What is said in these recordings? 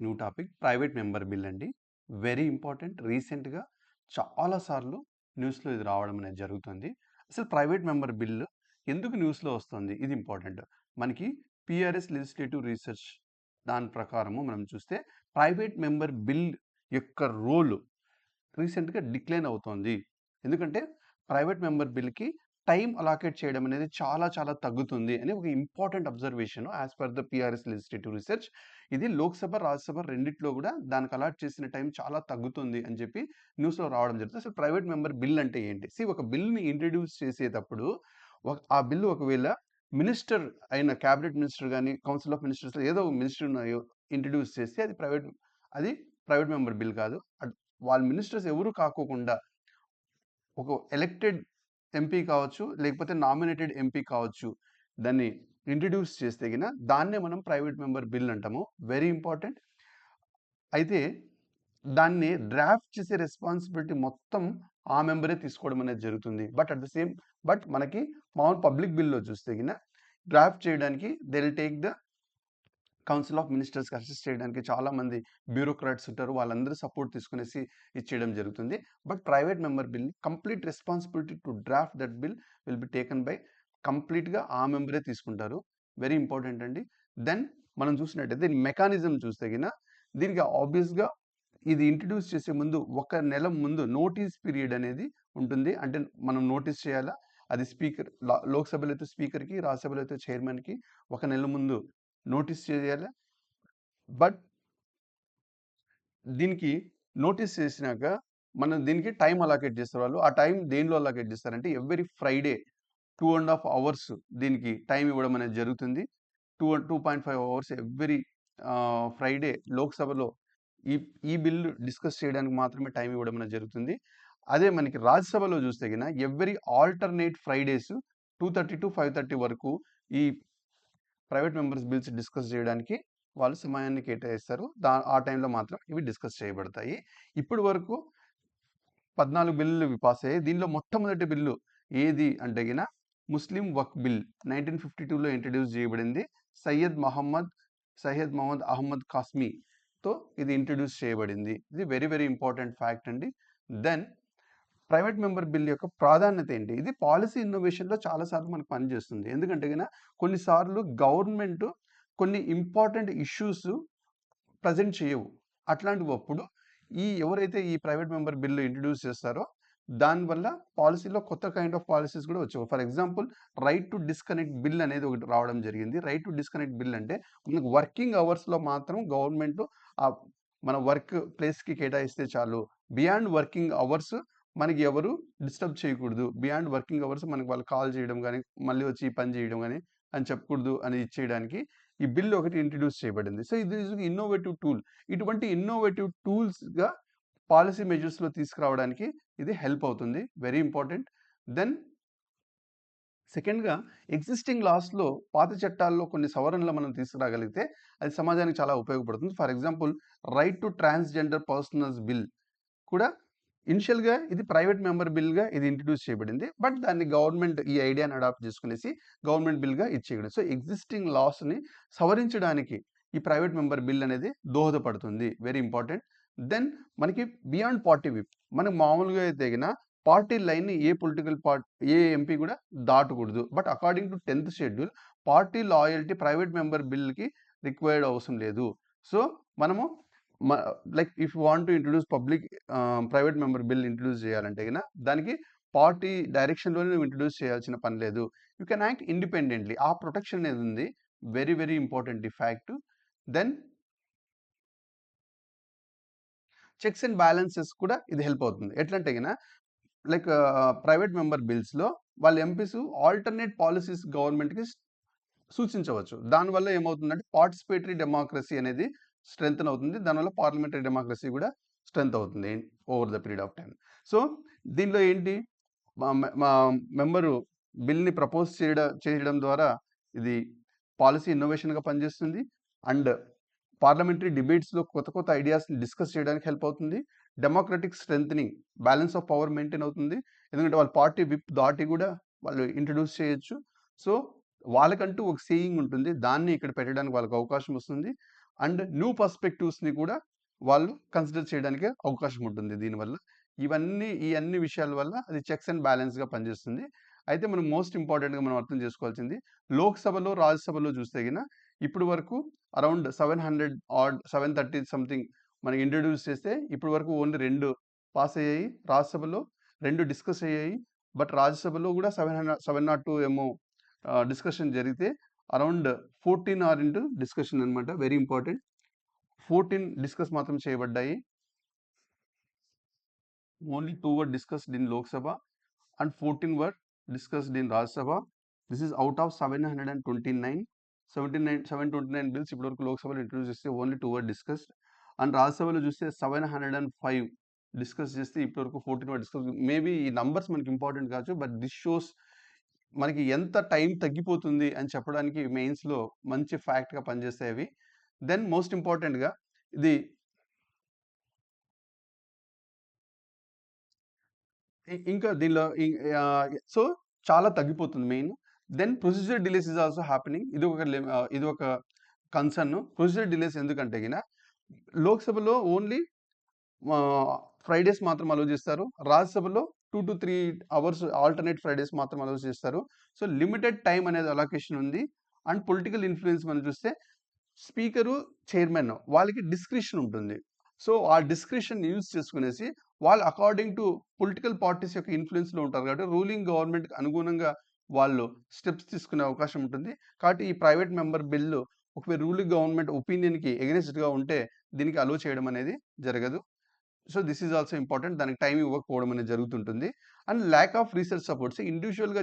New topic private member bill అండి. Very important. రీసెంట్‌గా చాలా సార్లు న్యూస్‌లో ఇది రావడం అనేది జరుగుతుంది. అసలు ప్రైవేట్ మెంబర్ బిల్ ఎందుకు న్యూస్‌లో వస్తుంది? ఇది ఇంపార్టెంట్. మనకి పిఆర్ఎస్ లెజిస్లేటివ్ రీసెర్చ్ దాని ప్రకారము మనం చూస్తే ప్రైవేట్ మెంబర్ బిల్ యొక్క రోల్ రీసెంట్‌గా డిక్లైన్ అవుతోంది. ఎందుకంటే ప్రైవేట్ మెంబర్ బిల్‌కి టైం అలాకేట్ చేయడం అనేది చాలా చాలా తగ్గుతుంది అని ఒక important observation as per the PRS legislative research. ఇది లోక్‌సభ, రాజ్యసభ రెండిట్లో కూడా దానికి అలాట్ చేసిన టైం చాలా తగ్గుతుంది అని చెప్పి న్యూస్‌లో రావడం జరుగుతుంది. అసలు ప్రైవేట్ మెంబర్ బిల్ అంటే ఏంటి? సీ ఒక బిల్‌ని ఇంట్రడ్యూస్ చేసేటప్పుడు ఒక ఆ బిల్లు ఒకవేళ మినిస్టర్ అయిన క్యాబినెట్ మినిస్టర్ కానీ కౌన్సిల్ ఆఫ్ మినిస్టర్స్ ఏదో ఒక మినిస్టర్ ఇంట్రడ్యూస్ చేస్తే అది ప్రైవేట్ అది ప్రైవేట్ మెంబర్ బిల్ కాదు. వాళ్ళ మినిస్టర్స్ ఎవరు కాకోకుండా ఒక ఎలక్టెడ్ ఎంపీ కావచ్చు, లేకపోతే నామినేటెడ్ ఎంపీ కావచ్చు. దాన్ని ఇంట్రడ్యూస్ చేస్తే గిన దాన్నే మనం ప్రైవేట్ మెంబర్ బిల్ అంటాము. Very important. అయితే దాన్ని డ్రాఫ్ట్ చేసే రెస్పాన్సిబిలిటీ మొత్తం ఆ మెంబరే తీసుకోవడం అనేది జరుగుతుంది. But at the same but మనకి మామూలు పబ్లిక్ బిల్‌లో చూస్తే గిన డ్రాఫ్ట్ చేయడానికి they will take the council of మినిస్టర్స్‌కి assist చేయడానికి చాలామంది బ్యూరోక్రాట్స్ ఉంటారు. వాళ్ళందరూ సపోర్ట్ తీసుకునేసి ఇచ్చేయడం జరుగుతుంది. But private member bill complete responsibility to draft that bill will be taken by కంప్లీట్‌గా ఆ మెంబరే తీసుకుంటారు. వెరీ ఇంపార్టెంట్ అండి. దెన్ మనం చూసినట్టయితే దీని మెకానిజం చూస్తేగిన దీనికి ఆబ్వియస్‌గా ఇది ఇంట్రడ్యూస్ చేసే ముందు ఒక నెల ముందు నోటీస్ పీరియడ్ అనేది ఉంటుంది. అంటే మనం నోటీస్ చేయాలా? అది స్పీకర్ లోక్‌సభలో అయితే స్పీకర్‌కి, రాజ్యసభలో అయితే చైర్మన్‌కి ఒక నెల ముందు నోటీస్ చేయాలి బట్ దీనికి నోటీస్ చేసినాక మనం దీనికి టైం అలాకేట్ చేస్తారు వాళ్ళు. ఆ టైం దేనిలో అలాకేట్ చేస్తారంటే every Friday two and half hours దీనికి టైం ఇవ్వడం అనేది జరుగుతుంది. టూ 2.5 అవర్స్ ఎవ్రీ ఫ్రైడే లోక్‌సభలో ఈ ఈ బిల్ డిస్కస్ చేయడానికి మాత్రమే టైం ఇవ్వడం అనేది జరుగుతుంది. అదే మనకి రాజ్యసభలో చూస్తే గిన ఎవ్రీ ఆల్టర్‌నేట్ ఫ్రైడేస్ 2:30-5:30 వరకు ఈ ప్రైవేట్ మెంబర్స్ బిల్స్ డిస్కస్ చేయడానికి వాళ్ళు సమయాన్ని కేటాయిస్తారు. దా ఆ టైంలో మాత్రం ఇవి డిస్కస్ చేయబడతాయి. ఇప్పటి వరకు 14 బిల్లులు పాస్ అయ్యాయి. దీనిలో మొట్టమొదటి బిల్లు ఏది అంటే గిన Muslim Waqf bill nineteen fifty టూలో ఇంట్రడ్యూస్ చేయబడింది. సయ్యద్ మహమ్మద్ సయ్యద్ మహమ్మద్ అహ్మద్ కాస్మీతో ఇది ఇంట్రడ్యూస్ చేయబడింది. ఇది వెరీ వెరీ ఇంపార్టెంట్ ఫ్యాక్ట్ అండి. దెన్ ప్రైవేట్ మెంబర్ బిల్ యొక్క ప్రాధాన్యత ఏంటి? ఇది పాలసీ ఇన్నోవేషన్‌లో చాలా సార్లు మనకు పనిచేస్తుంది. ఎందుకంటే గిన కొన్నిసార్లు గవర్నమెంట్ కొన్ని ఇంపార్టెంట్ ఇష్యూస్ ప్రెజెంట్ చేయవు. అట్లాంటివప్పుడు ఈ ఎవరైతే ఈ ప్రైవేట్ మెంబర్ బిల్లు ఇంట్రడ్యూస్ చేస్తారో దానివల్ల పాలసీలో కొత్త కైండ్ ఆఫ్ పాలసీస్ కూడా వచ్చాయి. For example right to disconnect bill అనేది ఒకటి రావడం జరిగింది. రైట్ టు డిస్కనెక్ట్ బిల్ అంటే మనకు వర్కింగ్ అవర్స్‌లో మాత్రం గవర్నమెంట్ మన వర్క్ ప్లేస్‌కి కేటాయిస్తే చాలు. బియాండ్ వర్కింగ్ అవర్స్ మనకి ఎవరు డిస్టర్బ్ చేయకూడదు. బియాండ్ వర్కింగ్ అవర్స్ మనకి వాళ్ళు కాల్ చేయడం కానీ మళ్ళీ వచ్చి పని చేయడం కానీ అని చెప్పకూడదు అని ఇచ్చేయడానికి ఈ బిల్ ఒకటి ఇంట్రడ్యూస్ చేయబడింది. సో ఇది ఇన్నోవేటివ్ టూల్. ఇటువంటి ఇన్నోవేటివ్ టూల్స్‌గా పాలసీ మెజర్స్‌లో తీసుకురావడానికి ఇది హెల్ప్ అవుతుంది. Very important. దెన్ సెకండ్‌గా ఎగ్జిస్టింగ్ లాస్‌లో పాత చట్టాల్లో కొన్ని సవరణలు మనం తీసుకురాగలిగితే అది సమాజానికి చాలా ఉపయోగపడుతుంది. For example right to transgender personals bill కూడా ఇనిషియల్‌గా ఇది ప్రైవేట్ మెంబర్ బిల్‌గా ఇది ఇంట్రడ్యూస్ చేయబడింది. బట్ దాన్ని గవర్నమెంట్ ఈ ఐడియాని అడాప్ట్ చేసుకునేసి గవర్నమెంట్ బిల్‌గా ఇచ్చేయడం. సో ఎగ్జిస్టింగ్ లాస్‌ని సవరించడానికి ఈ ప్రైవేట్ మెంబర్ బిల్ అనేది దోహదపడుతుంది. Very important. దెన్ మనకి బియాండ్ పార్టీ విప్ మనకు మామూలుగా అయితే పార్టీ లైన్‌ని ఏ పొలిటికల్ పార్ట్ ఏ ఎంపీ కూడా దాటకూడదు. బట్ అకార్డింగ్ టు 10థ్ schedule party loyalty private member బిల్‌కి required అవసరం లేదు. సో మనము like if want to introduce public private member bill introduce చేయాలంటే గిన దానికి పార్టీ డైరెక్షన్‌లోనే నువ్వు ఇంట్రొడ్యూస్ చేయాల్సిన పని లేదు. You can act independently. ఆ ప్రొటెక్షన్ అనేది ఉంది. వెరీ వెరీ ఇంపార్టెంట్ ఈ fact. Then checks and balances కూడా ఇది హెల్ప్ అవుతుంది. ఎట్లంటే గిన లైక్ ప్రైవేట్ మెంబర్ బిల్స్‌లో వాళ్ళ ఎంపీస్ ఆల్టర్‌నేట్ పాలసీస్ గవర్నమెంట్‌కి సూచించవచ్చు. దానివల్ల ఏమవుతుందంటే పార్టిసిపేటరీ డెమోక్రసీ అనేది స్ట్రెంథెన్ అవుతుంది. దానివల్ల పార్లమెంటరీ డెమోక్రసీ కూడా స్ట్రెంత్ అవుతుంది over the period of time so దీనిలో ఏంటి మా మా మెంబరు బిల్‌ని ప్రపోజ్ చేయడం చేయడం ద్వారా ఇది పాలసీ ఇన్నోవేషన్‌గా పనిచేస్తుంది. అండ్ పార్లమెంటరీ డిబేట్స్‌లో కొత్త కొత్త ఐడియాస్‌ని డిస్కస్ చేయడానికి హెల్ప్ అవుతుంది. Democratic strengthening balance of power maintain అవుతుంది. ఎందుకంటే వాళ్ళ పార్టీ విప్ దాటి కూడా వాళ్ళు ఇంట్రడ్యూస్ చేయొచ్చు. సో వాళ్ళకంటూ ఒక సేయింగ్ ఉంటుంది. దాన్ని ఇక్కడ పెట్టడానికి వాళ్ళకి అవకాశం వస్తుంది. అండ్ న్యూ పర్స్పెక్టివ్స్‌ని కూడా వాళ్ళు కన్సిడర్ చేయడానికి అవకాశం ఉంటుంది దీనివల్ల. ఇవన్నీ ఈ అన్ని విషయాల వల్ల అది చెక్స్ అండ్ బ్యాలెన్స్‌గా పనిచేస్తుంది. అయితే మనం మోస్ట్ ఇంపార్టెంట్‌గా మనం అర్థం చేసుకోవాల్సింది లోక్‌సభలో, రాజ్యసభలో చూస్తే గిన ఇప్పటి వరకు అరౌండ్ 700 ఆడ్ 730 సంథింగ్ మనకి ఇంట్రడ్యూస్ చేస్తే ఇప్పటి వరకు ఓన్లీ రెండు పాస్ అయ్యాయి. రాజ్యసభలో రెండు డిస్కస్ అయ్యాయి. బట్ రాజ్యసభలో కూడా 700 702 ఏమో డిస్కషన్ జరిగితే అరౌండ్ 14 ఆర్ ఇంటూ డిస్కషన్ అన్నమాట. Very important. 14 డిస్కస్ మాత్రం చేయబడ్డాయి. Only 2 were discussed in Lok Sabha and 14 were discussed in Rajya Sabha. This is out of 729 79 729 bills ఇప్పటివరకు లోక్‌సభలో ఇంట్రొడ్యూస్ చేస్తే ఓన్లీ 2 వర్ డిస్కస్డ్. అండ్ రాజ్యసభలో చూస్తే 705 డిస్కస్ చేస్తే ఇప్పటివరకు 14 వర్ డిస్కస్ మేబీ ఈ నంబర్స్ మనకి ఇంపార్టెంట్ కావచ్చు. బట్ దిస్ షోస్ మనకి ఎంత టైం తగ్గిపోతుంది అని చెప్పడానికి మెయిన్స్‌లో మంచి ఫ్యాక్ట్‌గా పనిచేసేవి దెన్ మోస్ట్ ఇంపార్టెంట్‌గా ఇది ఇంకా దీనిలో సో చాలా తగ్గిపోతుంది main. Then procedure delays is also happening. ఇది ఒక ఇది ఒక కన్సర్న్. ప్రొసీజర్ డిలేస్ ఎందుకంటే గిన లోక్‌సభలో ఓన్లీ ఫ్రైడేస్ మాత్రం అలో చేస్తారు. రాజ్యసభలో 2-3 అవర్స్ ఆల్టర్‌నేట్ ఫ్రైడేస్ మాత్రం అలౌ చేస్తారు. సో లిమిటెడ్ టైం అనేది అలొకేషన్ ఉంది. అండ్ పొలిటికల్ ఇన్ఫ్లుయెన్స్ మనం చూస్తే స్పీకరు, చైర్మన్ వాళ్ళకి డిస్క్రిషన్ ఉంటుంది. సో ఆ డిస్క్రిషన్ యూజ్ చేసుకునేసి వాళ్ళు అకార్డింగ్ టు పొలిటికల్ పార్టీస్ యొక్క ఇన్ఫ్లుయెన్స్లో ఉంటారు కాబట్టి రూలింగ్ గవర్నమెంట్‌కి అనుగుణంగా వాళ్ళు స్టెప్స్ తీసుకునే అవకాశం ఉంటుంది. కాబట్టి ఈ ప్రైవేట్ మెంబర్ బిల్లు ఒకవేళ రూలింగ్ గవర్నమెంట్ ఒపీనియన్‌కి ఎగైన్స్ట్‌గా ఉంటే దీనికి అలో చేయడం అనేది జరగదు. So this is also important. దానికి టైం ఇవ్వకపోవడం అనేది జరుగుతుంటుంది. And lack of research support. So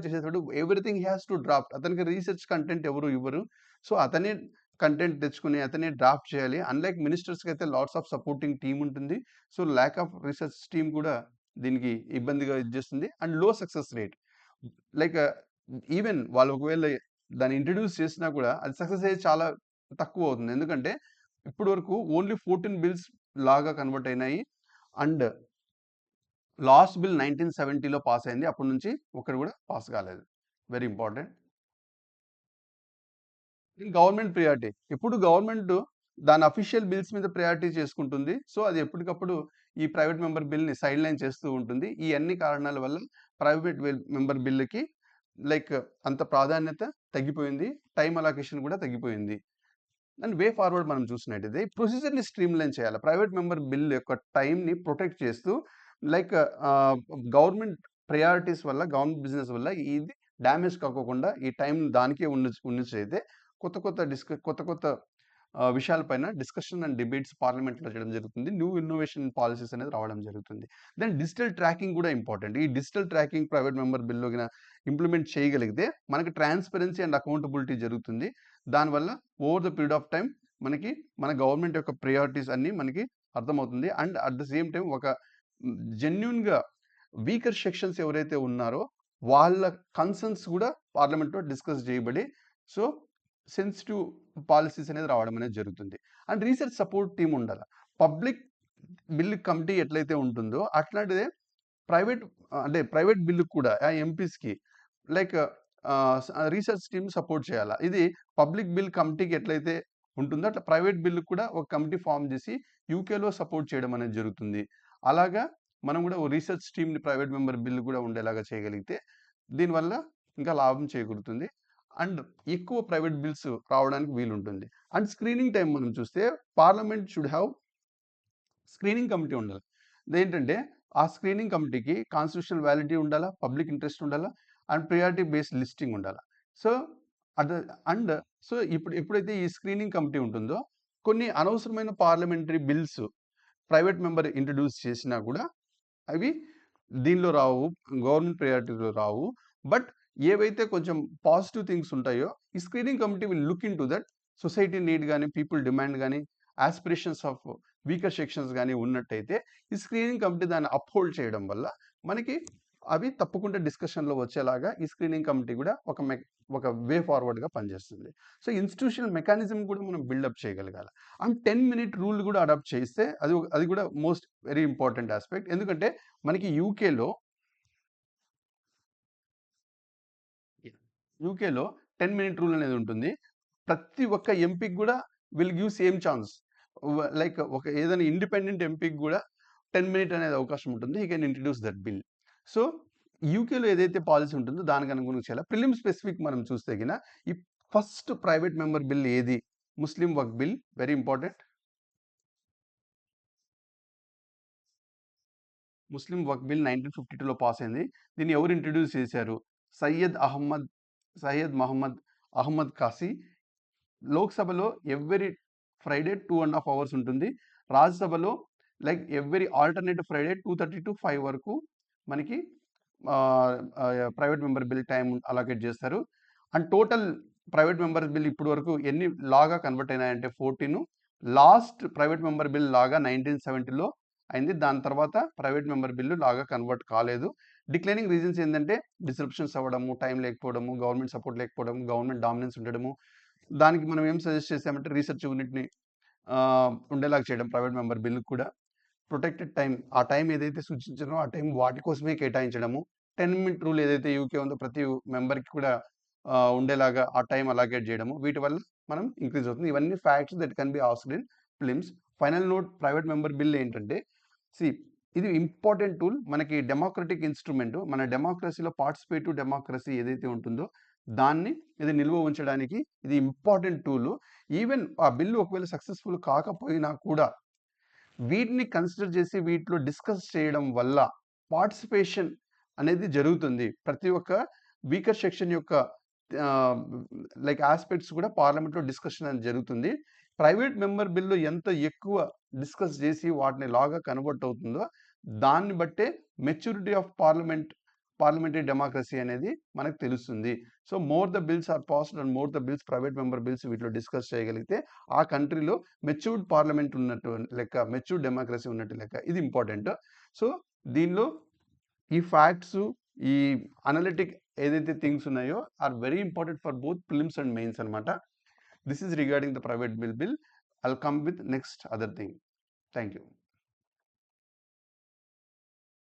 చేసేటప్పుడు ఎవ్రీథింగ్ హ్యాస్ టు డ్రాఫ్ట్. అతనికి రీసెర్చ్ కంటెంట్ ఎవరు ఇవ్వరు. సో అతనే కంటెంట్ తెచ్చుకుని అతనే డ్రాఫ్ట్ చేయాలి. అన్‌లైక్ మినిస్టర్స్‌కి అయితే లాట్స్ ఆఫ్ సపోర్టింగ్ టీమ్ ఉంటుంది. So lack of research team కూడా దీనికి ఇబ్బందిగా ఇది చేస్తుంది. అండ్లో సక్సెస్ రేట్. లైక్ ఈవెన్ వాళ్ళు ఒకవేళ దాన్ని ఇంట్రడ్యూస్ చేసినా కూడా అది సక్సెస్ అయ్యేది చాలా తక్కువ అవుతుంది. ఎందుకంటే ఇప్పటి వరకు ఓన్లీ 14 బిల్స్ లాగా కన్వర్ట్ అయినాయి. అండ్ లాస్ట్ బిల్ 1970లో పాస్ అయింది. అప్పటి నుంచి ఒకటి కూడా పాస్ కాలేదు. Very important. Government priority. ఇప్పుడు గవర్నమెంట్ దాని అఫీషియల్ బిల్స్ మీద ప్రయారిటీ చేసుకుంటుంది. సో అది ఎప్పటికప్పుడు ఈ ప్రైవేట్ మెంబర్ బిల్‌ని సైడ్‌లైన్ చేస్తూ ఉంటుంది. ఈ అన్ని కారణాల వల్ల ప్రైవేట్ వెల్ మెంబర్ బిల్‌కి లైక్ అంత ప్రాధాన్యత తగ్గిపోయింది. టైం అలాకేషన్ కూడా తగ్గిపోయింది. అండ్ వే ఫార్వర్డ్ మనం చూసినట్టయితే ప్రొసీజర్‌ని స్ట్రీమ్‌లైన్ చేయాలి. ప్రైవేట్ మెంబర్ బిల్ యొక్క టైమ్‌ని ప్రొటెక్ట్ చేస్తూ లైక్ గవర్నమెంట్ ప్రయారిటీస్ వల్ల గవర్నమెంట్ బిజినెస్ వల్ల ఇది డ్యామేజ్ కాకోకుండా ఈ టైం దానికే ఉండి ఉన్నచయితే కొత్త కొత్త డిస్క కొత్త కొత్త విషయాలపైన డిస్కషన్ అండ్ డిబేట్స్ పార్లమెంట్‌లో చేయడం జరుగుతుంది. న్యూ ఇన్నోవేషన్ పాలసీస్ అనేది రావడం జరుగుతుంది. దెన్ డిజిటల్ ట్రాకింగ్ కూడా ఇంపార్టెంట్. ఈ డిజిటల్ ట్రాకింగ్ ప్రైవేట్ మెంబర్ బిల్‌లో ఇంప్లిమెంట్ చేయగలిగితే మనకి ట్రాన్స్‌పరెన్సీ అండ్ అకౌంటబిలిటీ జరుగుతుంది. దానివల్ల over the period of time మనకి మన గవర్నమెంట్ యొక్క ప్రయారిటీస్ అన్నీ మనకి అర్థమవుతుంది. And at the same time ఒక జెన్యున్గా వీకర్ సెక్షన్స్ ఎవరైతే ఉన్నారో వాళ్ళ కన్సర్న్స్ కూడా పార్లమెంట్‌లో డిస్కస్ చేయబడి సో సెన్సిటివ్ పాలసీస్ అనేది రావడం అనేది జరుగుతుంది. అండ్ రీసెర్చ్ సపోర్ట్ టీమ్ ఉండాలి పబ్లిక్ బిల్లు కమిటీ ఎట్లయితే ఉంటుందో అట్లాంటిదే ప్రైవేట్ అంటే ప్రైవేట్ బిల్లు కూడా ఆ ఎంపీస్‌కి లైక్ రీసెర్చ్ టీమ్ సపోర్ట్ చేయాలా ఇది పబ్లిక్ బిల్ కమిటీకి ఎట్లయితే ఉంటుందో అట్లా ప్రైవేట్ బిల్ కూడా ఒక కమిటీ ఫామ్ చేసి యూకేలో సపోర్ట్ చేయడం అనేది జరుగుతుంది. అలాగా మనం కూడా ఓ రీసెర్చ్ టీమ్‌ని ప్రైవేట్ మెంబర్ బిల్ కూడా ఉండేలాగా చేయగలిగితే దీనివల్ల ఇంకా లాభం చేకూరుతుంది. అండ్ ఎక్కువ ప్రైవేట్ బిల్స్ రావడానికి వీలుంటుంది. అండ్ స్క్రీనింగ్ టైం మనం చూస్తే parliament should have screening committee ఉండాలి. ఏంటంటే ఆ స్క్రీనింగ్ కమిటీకి కాన్స్టిట్యూషనల్ వ్యాలిటీ ఉండాలా, పబ్లిక్ ఇంట్రెస్ట్ ఉండాలా, అండ్ ప్రియారిటీ బేస్డ్ లిస్టింగ్ ఉండాలా. సో అట్ అండ్ సో ఇప్పుడు ఎప్పుడైతే ఈ స్క్రీనింగ్ కమిటీ ఉంటుందో కొన్ని అనవసరమైన parliamentary bills private member introduce చేసినా కూడా అవి దీనిలో రావు. Government ప్రయారిటీలో Rao. బట్ ఏవైతే కొంచెం పాజిటివ్ థింగ్స్ ఉంటాయో ఈ screening committee will look into that society need కానీ పీపుల్ డిమాండ్ కానీ యాస్పిరేషన్స్ ఆఫ్ వీకర్ సెక్షన్స్ కానీ ఉన్నట్టయితే ఈ స్క్రీనింగ్ కమిటీ దాన్ని అప్‌హోల్డ్ చేయడం వల్ల మనకి అవి తప్పకుండా డిస్కషన్‌లో వచ్చేలాగా ఈ స్క్రీనింగ్ కమిటీ కూడా ఒక మె ఒక వే ఫార్వర్డ్‌గా పనిచేస్తుంది. సో ఇన్‌స్టిట్యూషనల్ మెకానిజం కూడా మనం బిల్డప్ చేయగలగాలి. అండ్ 10 మినిట్ రూల్ కూడా అడాప్ట్ చేస్తే అది అది కూడా మోస్ట్ వెరీ ఇంపార్టెంట్ ఆస్పెక్ట్. ఎందుకంటే మనకి యూకేలో యూకేలో టెన్ మినిట్ రూల్ అనేది ఉంటుంది. ప్రతి ఒక్క ఎంపీకి కూడా will give same chance. Like ఒక ఏదైనా ఇండిపెండెంట్ ఎంపీకి కూడా టెన్ మినిట్ అనేది అవకాశం ఉంటుంది. He can introduce that bill. So యూకేలో ఏదైతే పాలసీ ఉంటుందో దానికి అనుగుణంగా చేయాలి? ప్రిలిమ్ స్పెసిఫిక్ మనం చూస్తే గిన ఈ ఫస్ట్ ప్రైవేట్ మెంబర్ బిల్ ఏది? ముస్లిం వక్ బిల్ వెరీ ఇంపార్టెంట్. ముస్లిం వక్ బిల్ నైన్టీన్ ఫిఫ్టీ టూలో పాస్ అయింది. దీన్ని ఎవరు ఇంట్రడ్యూస్ చేశారు? సయ్యద్ అహ్మద్ సయ్యద్ మహమ్మద్ అహ్మద్ కాసీ. లోక్సభలో every Friday two and half hours ఉంటుంది. రాజ్యసభలో like every alternative Friday two thirty to five వరకు మనకి private member bill time allocate చేస్తారు. And total private member bill ఇప్పటి వరకు ఎన్ని లాగా convert అయినాయంటే fourteen. Last private member bill లాగా నైన్టీన్ సెవెంటీలో అయింది. దాని తర్వాత ప్రైవేట్ మెంబర్ బిల్లు లాగా కన్వర్ట్ కాలేదు. డిక్లైనింగ్ రీజన్స్ ఏంటంటే డిస్క్రిప్షన్స్ అవ్వడము టైం లేకపోవడము గవర్నమెంట్ సపోర్ట్ లేకపోవడం గవర్నమెంట్ డామినెన్స్ ఉండడము. దానికి మనం ఏం సజెస్ట్ చేసామంటే రీసెర్చ్ యూనిట్ని ఉండేలాగా చేయడం ప్రైవేట్ మెంబర్ బిల్లు కూడా. ప్రొటెక్టెడ్ టైం ఆ టైం ఏదైతే సూచించారో ఆ టైం వాటి కోసమే కేటాయించడము. టెన్ మినిట్ రూల్ ఏదైతే యూకే ఉందో ప్రతి మెంబర్కి కూడా ఉండేలాగా ఆ టైం అలాకేట్ చేయడము. వీటి వల్ల మనం ఇంక్రీజ్ అవుతుంది. ఇవన్నీ facts that can be asked in prelims. Final note private member bill ఏంటంటే సి ఇది ఇంపార్టెంట్ టూల్. మనకి డెమోక్రటిక్ ఇన్స్ట్రుమెంట్ మన డెమోక్రసీలో పార్టిసిపేటివ్ డెమోక్రసీ ఏదైతే ఉంటుందో దాన్ని ఇది నిల్వ ఉంచడానికి ఇది ఇంపార్టెంట్ టూల్. ఈవెన్ ఆ బిల్లు ఒకవేళ సక్సెస్ఫుల్ కాకపోయినా కూడా వీటిని కన్సిడర్ చేసి వీటిలో డిస్కస్ చేయడం వల్ల పార్టిసిపేషన్ అనేది జరుగుతుంది. ప్రతి ఒక్క వీకర్ సెక్షన్ యొక్క లైక్ ఆస్పెక్ట్స్ కూడా పార్లమెంట్లో డిస్కషన్ అనేది జరుగుతుంది. ప్రైవేట్ మెంబర్ బిల్లు ఎంత ఎక్కువ డిస్కస్ చేసి వాటిని లాగా కన్వర్ట్ అవుతుందో దాన్ని బట్టే maturity of parliament parliamentary democracy అనేది మనకు తెలుస్తుంది. So more the bills are passed and more the bills private member bills వీటిలో డిస్కస్ చేయగలిగితే ఆ కంట్రీలో మెచ్యూర్డ్ పార్లమెంట్ ఉన్నట్టు లెక్క మెచ్యూర్డ్ డెమోక్రసీ ఉన్నట్టు లెక్క ఇది ఇంపార్టెంట్. సో దీనిలో ఈ ఫ్యాక్ట్స్ ఈ అనలిటిక్ ఏదైతే థింగ్స్ ఉన్నాయో are very important for both prelims and mains అనమాట this is regarding the private bill bill. I'll come with next other thing. Thank you.